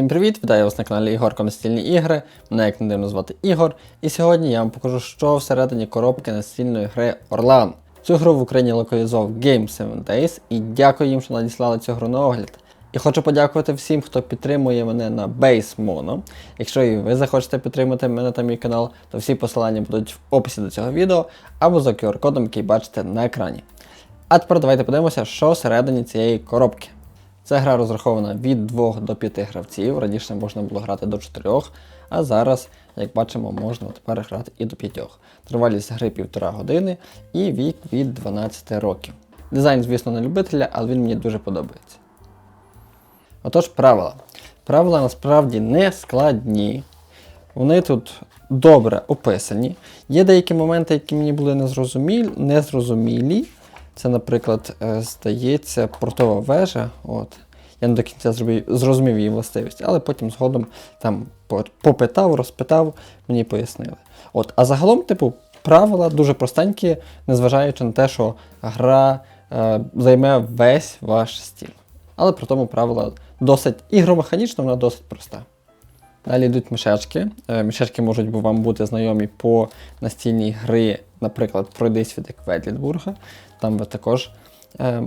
Всім привіт! Вітаю вас на каналі Ігорко Настільні ігри. Мене як не дивно звати Ігор. І сьогодні я вам покажу, що всередині коробки настільної гри Orlan. Цю гру в Україні локалізував Game 7 Days і дякую їм, що надіслали цю гру на огляд. І хочу подякувати всім, хто підтримує мене на Base Mono. Якщо і ви захочете підтримати мене та мій канал, то всі посилання будуть в описі до цього відео або за QR-кодом, який бачите на екрані. А тепер давайте подивимося, що всередині цієї коробки. Ця гра розрахована від 2 до 5 гравців. Раніше можна було грати до 4, а зараз, як бачимо, можна тепер грати і до 5. Тривалість гри 1,5 години і вік від 12 років. Дизайн, звісно, не любителя, але він мені дуже подобається. Отож, правила. Правила насправді не складні. Вони тут добре описані. Є деякі моменти, які мені були незрозумілі. незрозумілі. Це, наприклад, е, здається, портова вежа. От. Я не до кінця зрозумів її властивість, але потім згодом там попитав, розпитав, мені пояснили. От. А загалом, типу, правила дуже простенькі, незважаючи на те, що гра е, займе весь ваш стіл. Але при тому правила досить ігромеханічно, вона досить проста. Далі йдуть мішечки. Е, Мішечки можуть вам бути знайомі по настільній гри, наприклад, пройдись від Ведлітбурга. Там ви також е,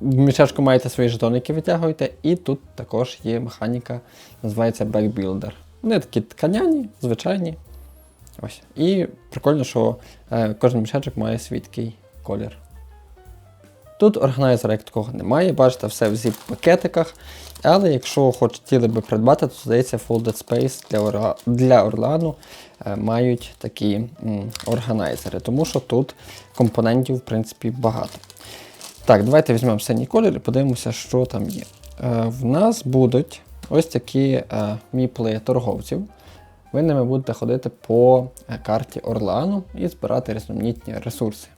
в мішечку маєте свої жетони, витягуєте, і тут також є механіка, називається Backbuilder. Вони такі тканяні, звичайні. Ось. І прикольно, що е, кожен мішечок має свій такий колір. Тут органайзера як такого немає, бачите, все в zip-пакетиках. Але якщо хотіли би придбати, то здається, Folded Space для, Орла... для Орлану е, мають такі м, органайзери, тому що тут компонентів, в принципі, багато. Так, давайте візьмемо синій колір і подивимося, що там є. Е, в нас будуть ось такі е, міпли торговців. Ви ними будете ходити по е, карті Орлану і збирати різноманітні ресурси.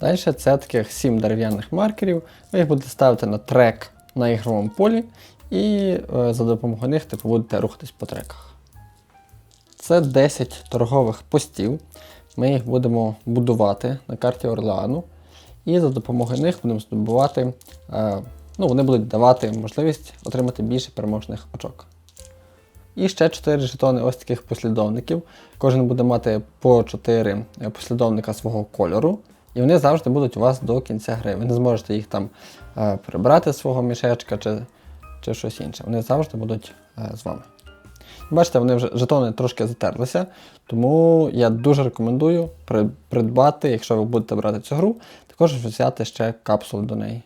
Далі це таких 7 дерев'яних маркерів. Ви їх будете ставити на трек на ігровому полі, і е, за допомогою них типу, будете рухатись по треках. Це 10 торгових постів. Ми їх будемо будувати на карті Орлеану. І за допомогою них будемо здобувати, е, ну, вони будуть давати можливість отримати більше переможних очок. І ще 4 жетони ось таких послідовників. Кожен буде мати по 4 послідовника свого кольору. І вони завжди будуть у вас до кінця гри. Ви не зможете їх там е, прибрати з свого мішечка чи, чи щось інше. Вони завжди будуть е, з вами. Бачите, вони вже жетони трошки затерлися, тому я дуже рекомендую при- придбати, якщо ви будете брати цю гру, також взяти ще капсули до неї.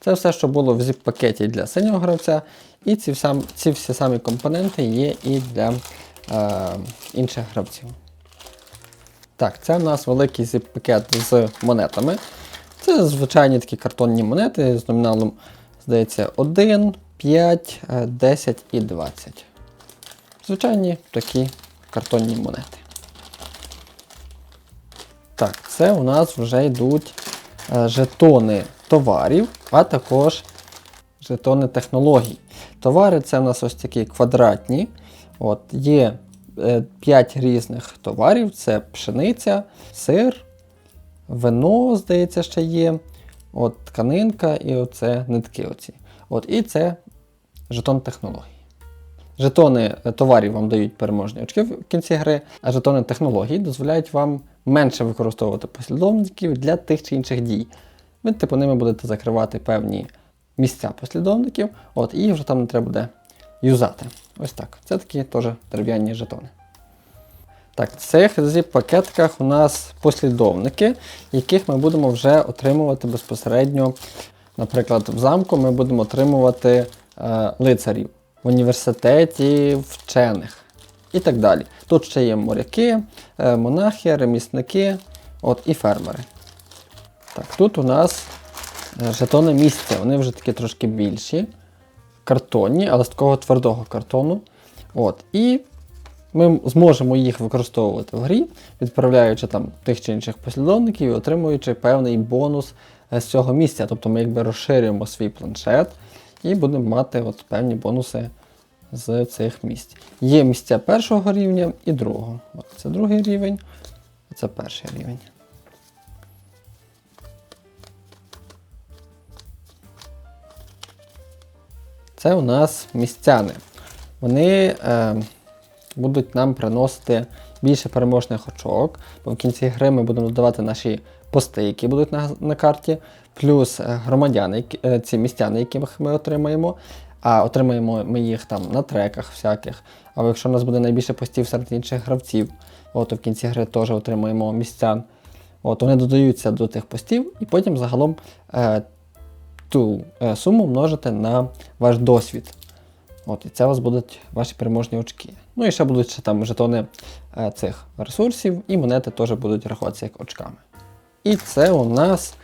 Це все, що було в zip-пакеті для синього гравця, і ці, всам, ці всі самі компоненти є і для е, інших гравців. Так, це в нас великий zip-пакет з монетами. Це звичайні такі картонні монети з номіналом, здається, 1, 5, е, 10 і 20. Звичайні такі картонні монети. Так, це у нас вже йдуть е, жетони товарів, а також жетони технологій. Товари це у нас ось такі квадратні. От, є 5 різних товарів: це пшениця, сир, вино, здається, ще є. От тканинка і оце нитки. Оці. От, і це жетон технологій. Жетони е, товарів вам дають переможні очки в кінці гри, а жетони технологій дозволяють вам менше використовувати послідовників для тих чи інших дій. Ви, типу, ними будете закривати певні місця послідовників, от, і вже там не треба буде юзати. Ось так. Це такі теж дерев'яні жетони. Так, в цих zip-пакетках у нас послідовники, яких ми будемо вже отримувати безпосередньо. Наприклад, в замку ми будемо отримувати е, лицарів в університеті вчених і так далі. Тут ще є моряки, е, монахи, ремісники от, і фермери. Так, тут у нас е, жетони місця, вони вже такі трошки більші, картонні, але з такого твердого картону. От, і ми зможемо їх використовувати в грі, відправляючи там тих чи інших послідовників і отримуючи певний бонус е, з цього місця. Тобто ми якби розширюємо свій планшет і будемо мати от певні бонуси з цих місць. Є місця першого рівня і другого. От це другий рівень, це перший рівень. Це у нас містяни. Вони е, будуть нам приносити більше переможних очок, бо в кінці гри ми будемо додавати наші пости, які будуть на, на карті, плюс е, громадяни, е, ці містяни, яких ми отримаємо. А отримаємо ми їх там на треках всяких. А якщо у нас буде найбільше постів серед інших гравців, от, то в кінці гри теж отримаємо містян. От, Вони додаються до тих постів, і потім загалом е, ту е, суму множите на ваш досвід. От, І це у вас будуть ваші переможні очки. Ну і ще будуть ще там жетони е, цих ресурсів, і монети теж будуть рахуватися як очками. І це у нас,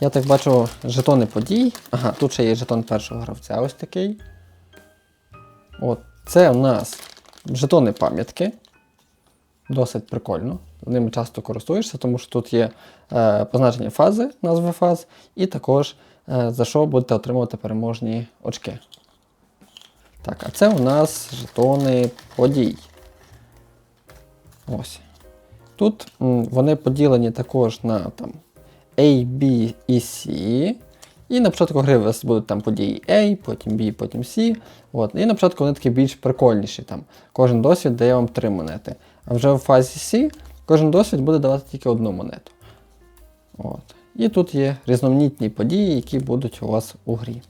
я так бачу, жетони подій. Ага, тут ще є жетон першого гравця, ось такий. От, Це у нас жетони пам'ятки. Досить прикольно. Ними часто користуєшся, тому що тут є е, позначення фази, назви фаз, і також за що будете отримувати переможні очки. Так, а це у нас жетони подій. Ось. Тут вони поділені також на там, A, B і C. І на початку гри у вас будуть там події A, потім B, потім C. От. І на початку вони такі більш прикольніші. Там. Кожен досвід дає вам 3 монети. А вже в фазі C кожен досвід буде давати тільки одну монету. От. І тут є різноманітні події, які будуть у вас у грі.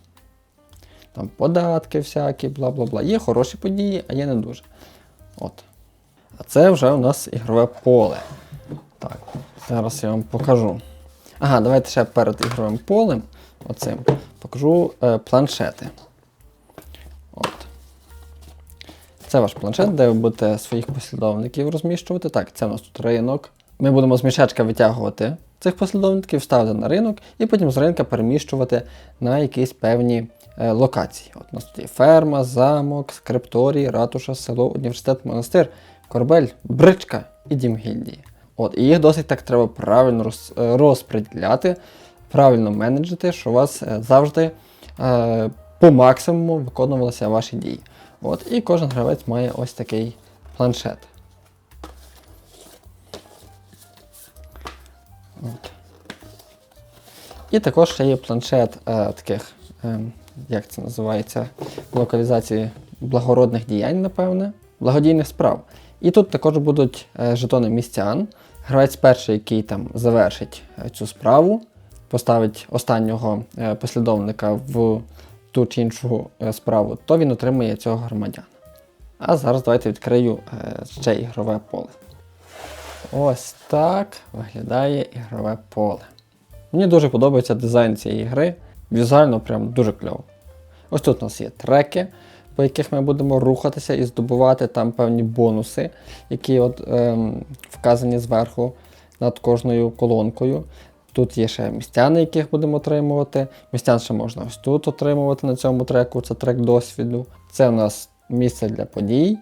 Там податки всякі, бла бла бла. Є хороші події, а є не дуже. От. А це вже у нас ігрове поле. Так, зараз я вам покажу. Ага, давайте ще перед ігровим полем оцим покажу е, планшети. От. Це ваш планшет, де ви будете своїх послідовників розміщувати. Так, це у нас тут ринок. Ми будемо з мішечка витягувати цих послідовників, ставити на ринок і потім з ринка переміщувати на якісь певні е, локації. От у нас тут є ферма, замок, скрипторій, ратуша, село, університет, монастир, корабель, бричка і дім гільдії. От, і їх досить так треба правильно роз, е, розподіляти, правильно менеджити, щоб у вас е, завжди е, по максимуму виконувалися ваші дії. От, і кожен гравець має ось такий планшет. От. І також ще є планшет е, таких, е, як це називається, локалізації благородних діянь, напевне, благодійних справ. І тут також будуть е, жетони містян. Гравець перший, який там завершить е, цю справу, поставить останнього е, послідовника в ту чи іншу е, справу, то він отримує цього громадяна. А зараз давайте відкрию ще ігрове поле. Ось так виглядає ігрове поле. Мені дуже подобається дизайн цієї гри. Візуально прям дуже кльово. Ось тут у нас є треки, по яких ми будемо рухатися і здобувати там певні бонуси, які от, ем, вказані зверху над кожною колонкою. Тут є ще містяни, яких будемо отримувати. Містян ще можна ось тут отримувати на цьому треку, це трек досвіду. Це у нас місце для подій,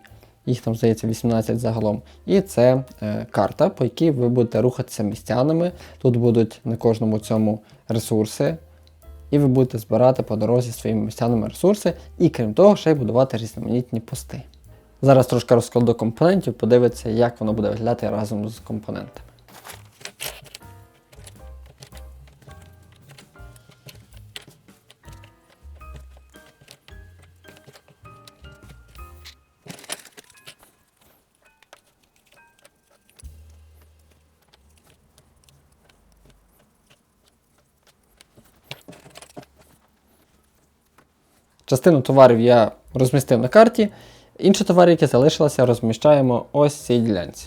їх там здається 18 загалом. І це е, карта, по якій ви будете рухатися містянами. Тут будуть на кожному цьому ресурси. І ви будете збирати по дорозі своїми містянами ресурси, і крім того, ще й будувати різноманітні пости. Зараз трошки розкладу компонентів, подивитися, як воно буде виглядати разом з компонентами. Частину товарів я розмістив на карті, інші товари, які залишилися, розміщаємо ось в цій ділянці.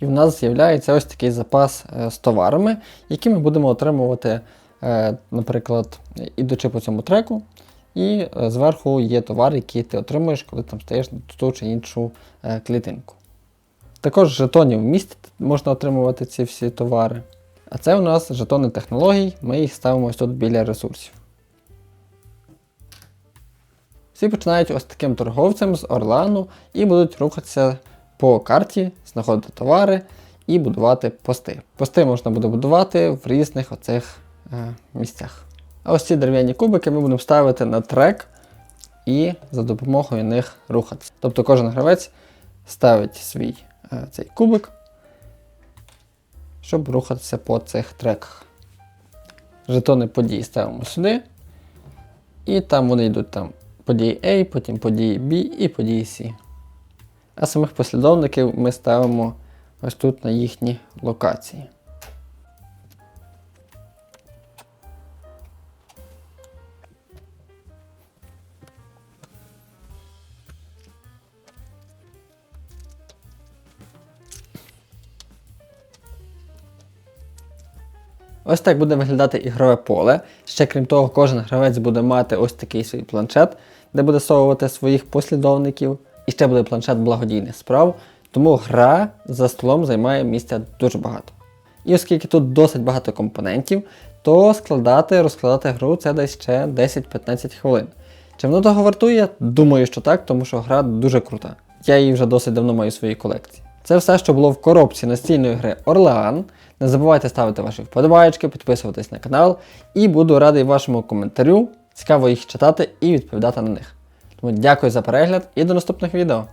І в нас з'являється ось такий запас е, з товарами, які ми будемо отримувати, е, наприклад, ідучи по цьому треку. І е, зверху є товар, який ти отримуєш, коли там стаєш на ту чи іншу е, клітинку. Також жетонів в місті можна отримувати ці всі товари. А це у нас жетони технологій, ми їх ставимо ось тут біля ресурсів. Всі починають ось таким торговцем з Орлану і будуть рухатися по карті, знаходити товари і будувати пости. Пости можна буде будувати в різних оцих е, місцях. А ось ці дерев'яні кубики ми будемо ставити на трек і за допомогою них рухатися. Тобто кожен гравець ставить свій е, цей кубик, щоб рухатися по цих треках. Жетони подій ставимо сюди. І там вони йдуть там події A, потім події B і події C. А самих послідовників ми ставимо ось тут на їхні локації. Ось так буде виглядати ігрове поле. Ще крім того, кожен гравець буде мати ось такий свій планшет, де буде совувати своїх послідовників. І ще буде планшет благодійних справ. Тому гра за столом займає місця дуже багато. І оскільки тут досить багато компонентів, то складати, розкладати гру це десь ще 10-15 хвилин. Чи воно того вартує? Думаю, що так, тому що гра дуже крута. Я її вже досить давно маю в своїй колекції. Це все, що було в коробці настільної гри Орлеан. Не забувайте ставити ваші вподобайки, підписуватись на канал, і буду радий вашому коментарю. Цікаво їх читати і відповідати на них. Тому дякую за перегляд і до наступних відео.